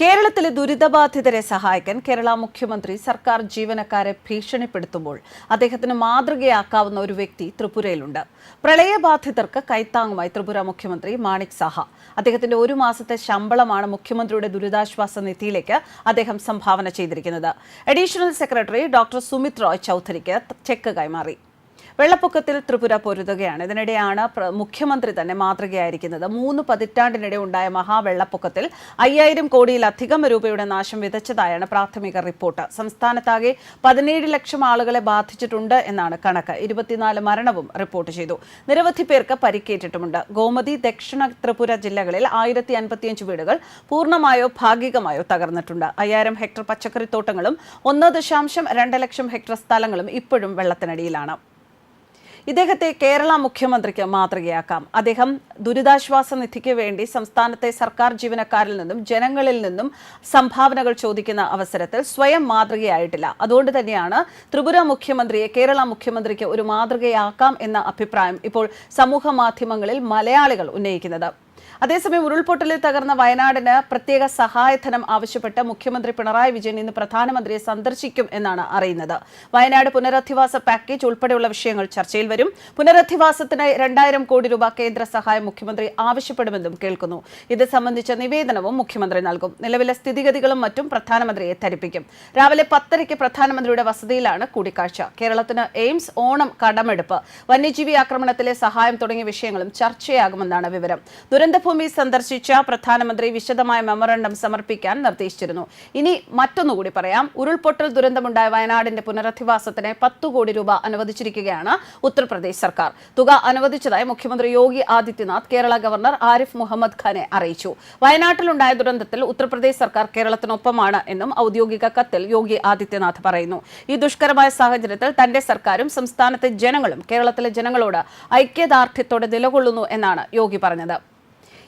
കേരളത്തിലെ ദുരിതബാധിതരെ സഹായിക്കാൻ കേരള മുഖ്യമന്ത്രി സർക്കാർ ജീവനക്കാരെ ഭീഷണിപ്പെടുത്തുമ്പോൾ അദ്ദേഹത്തിന് മാതൃകയാക്കാവുന്ന ഒരു വ്യക്തി ത്രിപുരയിലുണ്ട്. പ്രളയബാധിതർക്ക് കൈത്താങ്ങുമായി ത്രിപുര മുഖ്യമന്ത്രി മാണിക് സഹ. അദ്ദേഹത്തിന്റെ ഒരു മാസത്തെ ശമ്പളമാണ് മുഖ്യമന്ത്രിയുടെ ദുരിതാശ്വാസ നിധിയിലേക്ക് അദ്ദേഹം സംഭാവന ചെയ്തിരിക്കുന്നത്. Additional secretary doctor Sumit Roy ചൌധരിക്ക് cheque കൈമാറി. വെള്ളപ്പൊക്കത്തിൽ ത്രിപുര പൊരുതുകയാണ്. ഇതിനിടെയാണ് മുഖ്യമന്ത്രി തന്നെ മാതൃകയായിരിക്കുന്നത്. മൂന്ന് പതിറ്റാണ്ടിനിടെ ഉണ്ടായ മഹാവെള്ളപ്പൊക്കത്തിൽ അയ്യായിരം കോടിയിലധികം രൂപയുടെ നാശം വിതച്ചതായാണ് പ്രാഥമിക റിപ്പോർട്ട്. സംസ്ഥാനത്താകെ പതിനേഴ് ലക്ഷം ആളുകളെ ബാധിച്ചിട്ടുണ്ട് എന്നാണ് കണക്ക്. ഇരുപത്തിനാല് മരണവും റിപ്പോർട്ട് ചെയ്തു. നിരവധി പേർക്ക് പരിക്കേറ്റിട്ടുമുണ്ട്. ഗോമതി ദക്ഷിണ ത്രിപുര ജില്ലകളിൽ ആയിരത്തി അൻപത്തിയഞ്ച് വീടുകൾ പൂർണമായോ ഭാഗികമായോ തകർന്നിട്ടുണ്ട്. അയ്യായിരം ഹെക്ടർ പച്ചക്കറിത്തോട്ടങ്ങളും ഒന്ന് ദശാംശം രണ്ട് ലക്ഷം ഹെക്ടർ സ്ഥലങ്ങളും ഇപ്പോഴും വെള്ളത്തിനടിയിലാണ്. ഇദ്ദേഹത്തെ കേരള മുഖ്യമന്ത്രിക്ക് മാതൃകയാക്കാം. അദ്ദേഹം ദുരിതാശ്വാസ നിധിക്ക് വേണ്ടി സംസ്ഥാനത്തെ സർക്കാർ ജീവനക്കാരിൽ നിന്നും ജനങ്ങളിൽ നിന്നും സംഭാവനകൾ ചോദിക്കുന്ന അവസരത്തിൽ സ്വയം മാതൃകയായിട്ടില്ല. അതുകൊണ്ട് തന്നെയാണ് ത്രിപുര മുഖ്യമന്ത്രിയെ കേരള മുഖ്യമന്ത്രിക്ക് ഒരു മാതൃകയാക്കാം എന്ന അഭിപ്രായം ഇപ്പോൾ സമൂഹ മാധ്യമങ്ങളിൽ മലയാളികൾ ഉന്നയിക്കുന്നത്. അതേസമയം ഉരുൾപൊട്ടലിൽ തകർന്ന വയനാടിന് പ്രത്യേക സഹായധനം ആവശ്യപ്പെട്ട് മുഖ്യമന്ത്രി പിണറായി വിജയൻ ഇന്ന് പ്രധാനമന്ത്രിയെ സന്ദർശിക്കും എന്നാണ് അറിയുന്നത്. വയനാട് പുനരധിവാസ പാക്കേജ് ഉൾപ്പെടെയുള്ള വിഷയങ്ങൾ ചർച്ചയിൽ വരും. പുനരധിവാസത്തിനായി രണ്ടായിരം കോടി രൂപ കേന്ദ്ര സഹായം മുഖ്യമന്ത്രി ആവശ്യപ്പെടുമെന്നും കേൾക്കുന്നു. ഇത് സംബന്ധിച്ച നിവേദനവും മുഖ്യമന്ത്രി നൽകും. നിലവിലെ സ്ഥിതിഗതികളും മറ്റും പ്രധാനമന്ത്രിയെ ധരിപ്പിക്കും. രാവിലെ പത്തരയ്ക്ക് പ്രധാനമന്ത്രിയുടെ വസതിയിലാണ് കൂടിക്കാഴ്ച. കേരളത്തിന് എയിംസ് ഓണം കടമെടുപ്പ്. വന്യജീവി ആക്രമണത്തിലെ സഹായം തുടങ്ങിയ വിഷയങ്ങളും ചർച്ചയാകുമെന്നാണ് വിവരം. ദുരന്തഭൂമി സന്ദർശിച്ച പ്രധാനമന്ത്രി വിശദമായ മെമ്മറണ്ടം സമർപ്പിക്കാൻ നിർദ്ദേശിച്ചിരുന്നു. ഇനി മറ്റൊന്നുകൂടി പറയാം. ഉരുൾപൊട്ടൽ ദുരന്തമുണ്ടായ വയനാടിന്റെ പുനരധിവാസത്തിന് പത്തു കോടി രൂപ അനുവദിച്ചിരിക്കുകയാണ് ഉത്തർപ്രദേശ് സർക്കാർ. തുക അനുവദിച്ചതായി മുഖ്യമന്ത്രി യോഗി ആദിത്യനാഥ് കേരള ഗവർണർ ആരിഫ് മുഹമ്മദ് ഖാനെ അറിയിച്ചു. വയനാട്ടിലുണ്ടായ ദുരന്തത്തിൽ ഉത്തർപ്രദേശ് സർക്കാർ കേരളത്തിനൊപ്പമാണ് എന്നും ഔദ്യോഗിക കത്തിൽ യോഗി ആദിത്യനാഥ് പറയുന്നു. ഈ ദുഷ്കരമായ സാഹചര്യത്തിൽ തന്റെ സർക്കാരും സംസ്ഥാനത്തെ ജനങ്ങളും കേരളത്തിലെ ജനങ്ങളോട് ഐക്യദാർഢ്യത്തോടെ നിലകൊള്ളുന്നു എന്നാണ് യോഗി പറഞ്ഞത്.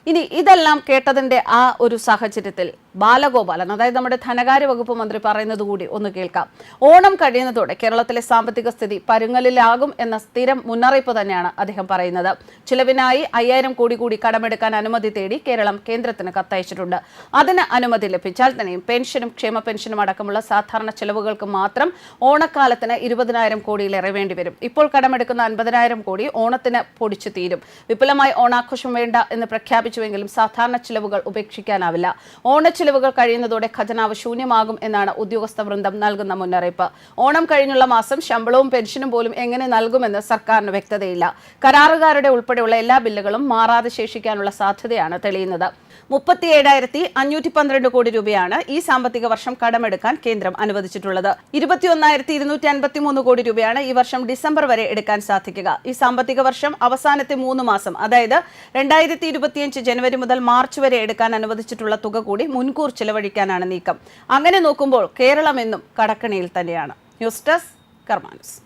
ഇനി ഇതെല്ലാം കേട്ടതിന്റെ ആ ഒരു സാഹചര്യത്തിൽ ബാലഗോപാലൻ അതായത് നമ്മുടെ ധനകാര്യ വകുപ്പ് മന്ത്രി പറയുന്നത് കൂടി ഒന്ന് കേൾക്കാം. ഓണം കഴിയുന്നതോടെ കേരളത്തിലെ സാമ്പത്തിക സ്ഥിതി പരുങ്ങലിലാകും എന്ന സ്ഥിരം മുന്നറിയിപ്പ് തന്നെയാണ് അദ്ദേഹം പറയുന്നത്. ചിലവിനായി അയ്യായിരം കോടി കൂടി കടമെടുക്കാൻ അനുമതി തേടി കേരളം കേന്ദ്രത്തിന് കത്തയച്ചിട്ടുണ്ട്. അതിന് അനുമതി ലഭിച്ചാൽ തന്നെയും പെൻഷനും ക്ഷേമ പെൻഷനും അടക്കമുള്ള സാധാരണ ചെലവുകൾക്ക് മാത്രം ഓണക്കാലത്തിന് ഇരുപതിനായിരം കോടിയിലേറെ വേണ്ടിവരും. ഇപ്പോൾ കടമെടുക്കുന്ന അൻപതിനായിരം കോടി ഓണത്തിന് പൊടിച്ചു തീരും. വിപുലമായി ഓണാഘോഷം വേണ്ട എന്ന് പ്രഖ്യാപിച്ചുവെങ്കിലും സാധാരണ ചിലവുകൾ ഉപേക്ഷിക്കാനാവില്ല. ഓണച്ചിലവുകൾ കഴിയുന്നതോടെ ഖജനാവ് ശൂന്യമാകും എന്നാണ് ഉദ്യോഗസ്ഥ വൃന്ദം നൽകുന്ന മുന്നറിയിപ്പ്. ഓണം കഴിഞ്ഞുള്ള മാസം ശമ്പളവും പെൻഷനും പോലും എങ്ങനെ നൽകുമെന്ന് സർക്കാരിന് വ്യക്തതയില്ല. കരാറുകാരുടെ ഉൾപ്പെടെയുള്ള എല്ലാ ബില്ലുകളും മാറാതെ ശേഷിക്കാനുള്ള സാധ്യതയാണ് തെളിയുന്നത്. മുപ്പത്തി ഏഴായിരത്തി അഞ്ഞൂറ്റി പന്ത്രണ്ട് കോടി രൂപയാണ് ഈ സാമ്പത്തിക വർഷം കടമെടുക്കാൻ കേന്ദ്രം അനുവദിച്ചിട്ടുള്ളത്. ഇരുപത്തിയൊന്നായിരത്തി ഇരുന്നൂറ്റി അൻപത്തി മൂന്ന് കോടി രൂപയാണ് ഈ വർഷം ഡിസംബർ വരെ എടുക്കാൻ സാധിക്കുക. ഈ സാമ്പത്തിക വർഷം അവസാനത്തെ മൂന്ന് മാസം അതായത് രണ്ടായിരത്തി ഇരുപത്തിയഞ്ച് ജനുവരി മുതൽ മാർച്ച് വരെ എടുക്കാൻ അനുവദിച്ചിട്ടുള്ള തുക കൂടി മുൻകൂർ ചിലവഴിക്കാനാണ് നീക്കം. അങ്ങനെ നോക്കുമ്പോൾ കേരളം എന്നും കടക്കണിയിൽ തന്നെയാണ്. News desk കർമാനസ്